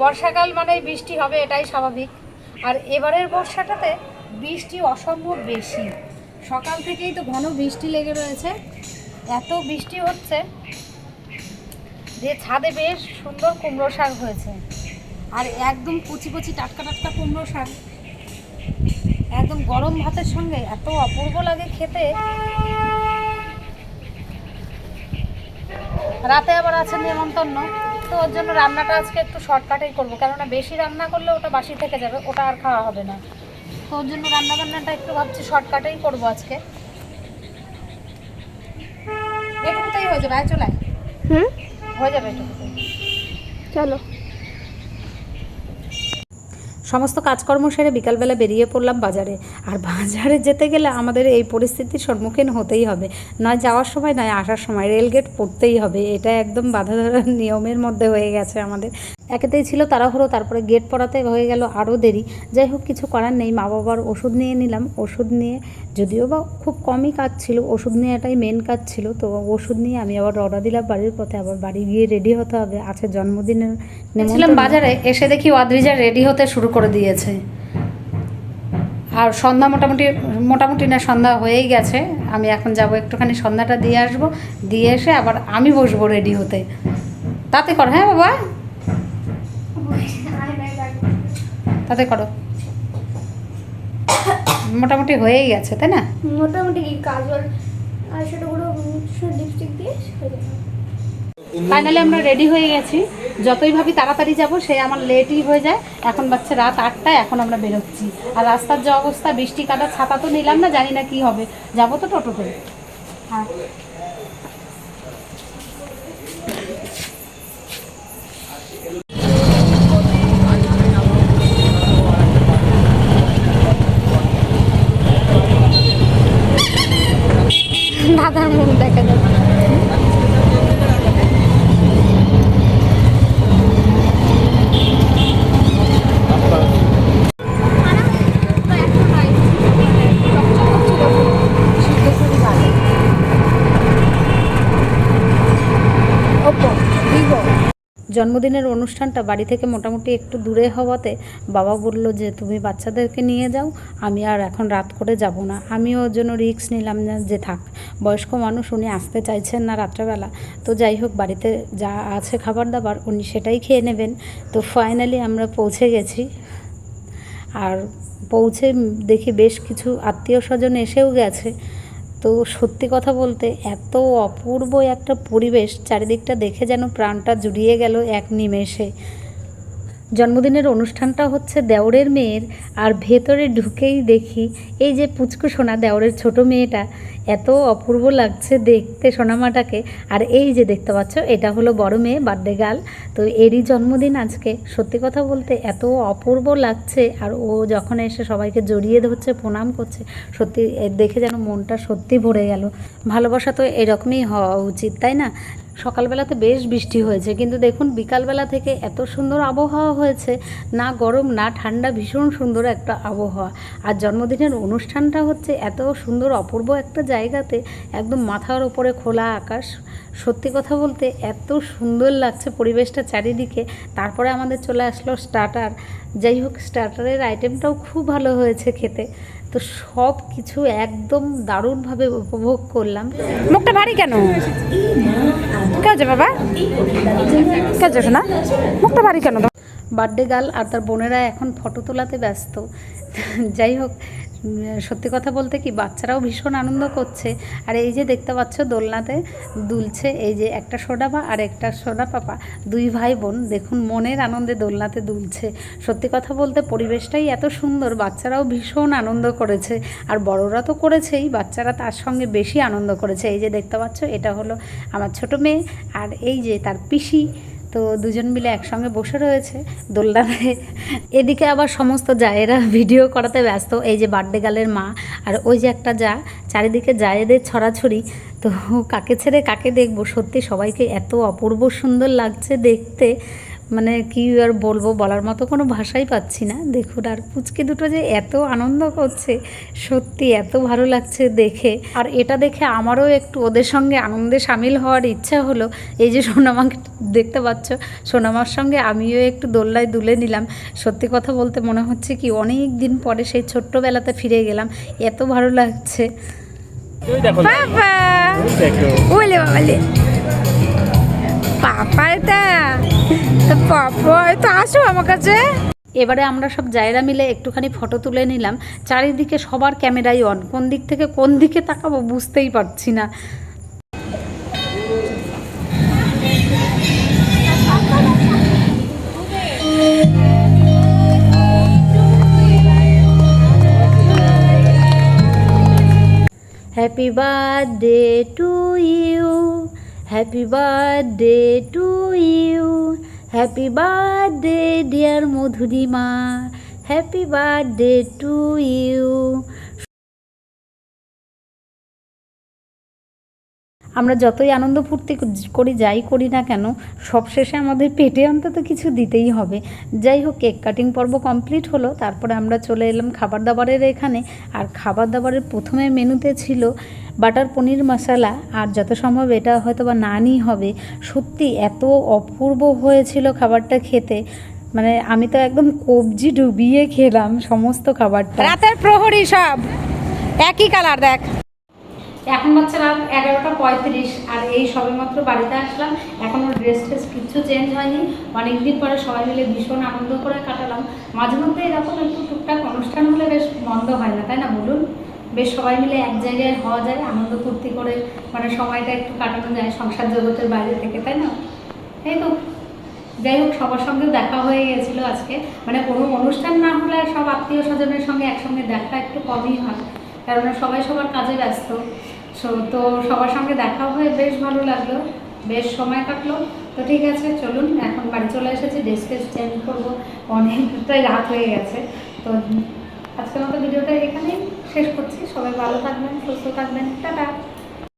বর্ষাকাল মানে বৃষ্টি হবে, এটাই স্বাভাবিক। আর এবারের বর্ষাটাতে বৃষ্টি অসম্ভব বেশি। সকাল থেকেই তো ঘন বৃষ্টি লেগে রয়েছে। এত বৃষ্টি হচ্ছে যে ছাদে বেশ সুন্দর কুমড়ো শাক হয়েছে। আর একদম কুচি কুচি টাটকা টাটকা কুমড়ো শাক। একদম গরম ভাতের সঙ্গে এত অপূর্ব লাগে খেতে। রাতে আবার আছে নেমন্তন্ন তো ওর জন্য রান্নাটা আজকে একটু শর্টকাটেই করব। কেননা বেশি রান্না করলে ওটা বাসি থেকে যাবে ওটা আর খাওয়া হবে না। তো ওর জন্য রান্না বান্নাটা একটু ভাবছি শর্টকাটেই করব আজকে। এটুকুতেই হয়ে যাবে আয় চলে হুম? হয়ে যাবে এটুকুতেই। চলো। সমস্ত কাজকর্ম সেরে বিকালবেলা বেরিয়ে পড়লাম বাজারে। আর বাজারে যেতে গেলে আমাদের এই পরিস্থিতির সম্মুখীন হতেই হবে। নয় যাওয়ার সময়, নয় আসার সময়। রেলগেট পড়তেই হবে। এটা একদম বাধা ধরার নিয়মের মধ্যে হয়ে গেছে আমাদের। একেতেই ছিল তাড়াহুড়ো, তারপরে গেট পড়াতে হয়ে গেল আরও দেরি। যাই হোক, কিছু করার নেই মা বাবার ওষুধ নিয়ে নিলাম। ওষুধ নিয়ে যদিও বা খুব কমই কাজ ছিল, ওষুধ নেওয়াটাই মেন কাজ ছিল। তো ওষুধ নিয়ে আমি আবার রওনা দিলাম বাড়ির পথে। আবার বাড়ি গিয়ে রেডি হতে হবে। আছে জন্মদিনের ছিলাম বাজারে, এসে দেখি ওয়াদ্রিজা রেডি হতে শুরু করে দিয়েছে। আর সন্ধ্যা মোটামুটি মোটামুটি না, সন্ধ্যা হয়েই গেছে। আমি এখন যাব, একটুখানি সন্ধ্যাটা দিয়ে আসব। দিয়ে এসে আবার আমি বসবো রেডি হতে। তাতে কর হ্যাঁ বাবা? তাতে করো। মোটামুটি হয়েই গেছে তাই না? মোটামুটি কি কাজল আর সেটা গুলো লিপস্টিক দিয়ে ফাইনালি আমরা রেডি হয়ে গেছি। যতই ভাবি তাড়াতাড়ি যাব সে আমার লেটই হয়ে যায়। এখন বাচ্চা রাত আটটায় এখন আমরা বেরোচ্ছি। আর রাস্তার যে অবস্থা বৃষ্টি কাটা ছাতা তো নিলাম না জানি না কি হবে। যাব তো টোটোতে হ্যাঁ দাদার মুখ দেখা যাবে জন্মদিনের অনুষ্ঠানটা বাড়ি থেকে মোটামুটি একটু দূরে হওয়াতে বাবা বলল যে, তুমি বাচ্চাদেরকে নিয়ে যাও, আমি আর এখন রাত করে যাব না। আমিও ওর জন্য রিস্ক নিলাম না, যে থাক। বয়স্ক মানুষ, উনি আসতে চাইছেন না রাত্রেবেলা। তো যাই হোক, বাড়িতে যা আছে খাবার দাবার, উনি সেটাই খেয়ে নেবেন। তো ফাইনালি আমরা পৌঁছে গেছি। আর পৌঁছে দেখি বেশ কিছু আত্মীয় স্বজন এসেও গেছে। তো সত্যি কথা বলতে এত অপূর্ব একটা পরিবেশ চারিদিকটা দেখে যেন প্রাণটা জুড়িয়ে গেল এক নিমেষে। জন্মদিনের অনুষ্ঠানটা হচ্ছে দেওরের মেয়ের, আর ভেতরে ঢুকেই দেখি এই যে পুচকু সোনা, দেওরের ছোট মেয়েটা, এত অপূর্ব লাগছে দেখতে সোনামাটাকে। আর এই যে দেখতে পাচ্ছ, এটা হলো বড় মেয়ে বার্থডে গার্ল তো এরই জন্মদিন আজকে। সত্যি কথা বলতে এত অপূর্ব লাগছে, আর ও যখন এসে সবাইকে জড়িয়ে ধরছে, প্রণাম করছে, সত্যি দেখে যেন মনটা সত্যি ভরে গেল। ভালোবাসা তো এরকমই হওয়া উচিত, তাই না? সকালবেলাতে বেশ বৃষ্টি হয়েছে। কিন্তু দেখুন, বিকালবেলা থেকে এত সুন্দর আবহাওয়া হয়েছে, না গরম, না ঠান্ডা, ভীষণ সুন্দর একটা আবহাওয়া। আর জন্মদিনের অনুষ্ঠানটা হচ্ছে এত সুন্দর, অপূর্ব একটা জায়গাতে, একদম মাথার ওপরে খোলা আকাশ। সত্যি কথা বলতে, এত সুন্দর লাগছে পরিবেশটা চারিদিকে। তারপরে আমাদের চলে আসলো স্টার্টার যাই হোক স্টার্টারের আইটেমটাও খুব ভালো হয়েছে খেতে। তো সব কিছু একদম দারুণভাবে উপভোগ করলাম। মুখটা ভারী কেন? কাজে বাবা? কাজে না মুখটা ভারী কেন? বার্থডে গার্ল আর তার বোনেরা এখন ফটো তোলাতে ব্যস্ত। যাই হোক সত্যি কথা বলতে কি, বাচ্চারাও ভীষণ আনন্দ করছে। আর এই যে দেখতে পাচ্ছ দোলনাতে দুলছে এই যে একটা সোডাপা আর একটা সোডা পাপা, দুই ভাই বোন। দেখুন, মনের আনন্দে দোলনাতে দুলছে। সত্যি কথা বলতে পরিবেশটাই এত সুন্দর, বাচ্চারাও ভীষণ আনন্দ করেছে। আর বড়রা তো করেছেই, বাচ্চারা তার সঙ্গে বেশি আনন্দ করেছে। এই যে দেখতে পাচ্ছ, এটা হলো আমার ছোট মেয়ে আর এই যে তার পিসি। তো দুজন মিলে একসঙ্গে বসে রয়েছে দোলনাতে। এদিকে আবার সমস্ত জায়েরা ভিডিও করাতে ব্যস্ত, এই যে বার্থডে গালের মা আর ওই যে একটা যা, চারিদিকে জায়েদের ছড়াছড়ি। তো কাকে ছেড়ে কাকে দেখব? সত্যি সবাইকে এত অপূর্ব সুন্দর লাগছে দেখতে। মানে কি আর বলব বলার মতো কোনো ভাষাই পাচ্ছি না। দেখুন আর পুচকে দুটো যে এত আনন্দ করছে সত্যি এত ভালো লাগছে দেখে। আর এটা দেখে আমারও একটু ওদের সঙ্গে আনন্দে সামিল হওয়ার ইচ্ছা হলো। এই যে সোনামাকে দেখতে পাচ্ছ সোনামার সঙ্গে আমিও একটু দোল্লায় দুলে নিলাম। সত্যি কথা বলতে মনে হচ্ছে কি অনেক দিন পরে সেই ছোট্টবেলাতে ফিরে গেলাম। এত ভালো লাগছে। বাবা ওলে বাবালে পাপা! তো আমার কাছে। এবারে আমরা সব জায়গা মিলে একটুখানি ফটো তুলে নিলাম। চারিদিকে সবার ক্যামেরাই অন কোন দিক থেকে কোন দিকে তাকাবো বুঝতেই পারছি না। Happy birthday to you happy birthday to you happy birthday dear Madhurima happy birthday to you আমরা যতই আনন্দ ফুর্তি করি যাই করি না কেন, সবশেষে আমাদের পেটে অন্তত কিছু দিতেই হবে। যাই হোক, কেক কাটিং পর্ব কমপ্লিট হলো, তারপরে আমরা চলে এলাম খাবার দাবারের এখানে। আর খাবার দাবারের প্রথমে মেনুতে ছিল বাটার পনির মশলা, আর যত সম্ভব এটা হয়তো বা নানই হবে। সত্যি এত অপূর্ব হয়েছিল খাবারটা খেতে। মানে আমি তো একদম কবজি ডুবিয়ে খেলাম সমস্ত খাবারটা। রাতের প্রহরী সব। একই কালার, দেখ। এখন হচ্ছে রাত এগারোটা পঁয়ত্রিশ, আর এই সবেমাত্র বাড়িতে আসলাম। এখনও ড্রেস ট্রেস কিচ্ছু চেঞ্জ হয়নি। অনেকদিন পরে সবাই মিলে ভীষণ আনন্দ করে কাটালাম। মাঝে মধ্যে এরকম একটু টুকটাক অনুষ্ঠান হলে বেশ মন্দ হয় না, তাই না বলুন? বেশ সবাই মিলে এক জায়গায় হওয়া যায়, আনন্দ ফুর্তি করে মানে সময়টা একটু কাটানো যায় সংসার জগতের বাইরে থেকে, তাই না? এই তো, যাই হোক, সবার সঙ্গে দেখা হয়ে গেছিল আজকে। মানে কোনো অনুষ্ঠান না হলে সব আত্মীয় স্বজনের সঙ্গে একসঙ্গে দেখা একটু কমই হয়। কেননা সবাই সবার কাজে ব্যস্ত। তো সবার সঙ্গে দেখা হয়ে বেশ ভালো লাগল, বেশ সময় কাটলো। তো ঠিক আছে, চলুন, এখন বাড়ি চলে এসেছি ফ্রেস চেঞ্জ করব। অনেকটাই রাত হয়ে গেছে। তো আজকের মতো ভিডিওটা এখানেই শেষ করছি। সবাই ভালো থাকবেন, সুস্থ থাকবেন। টাটা!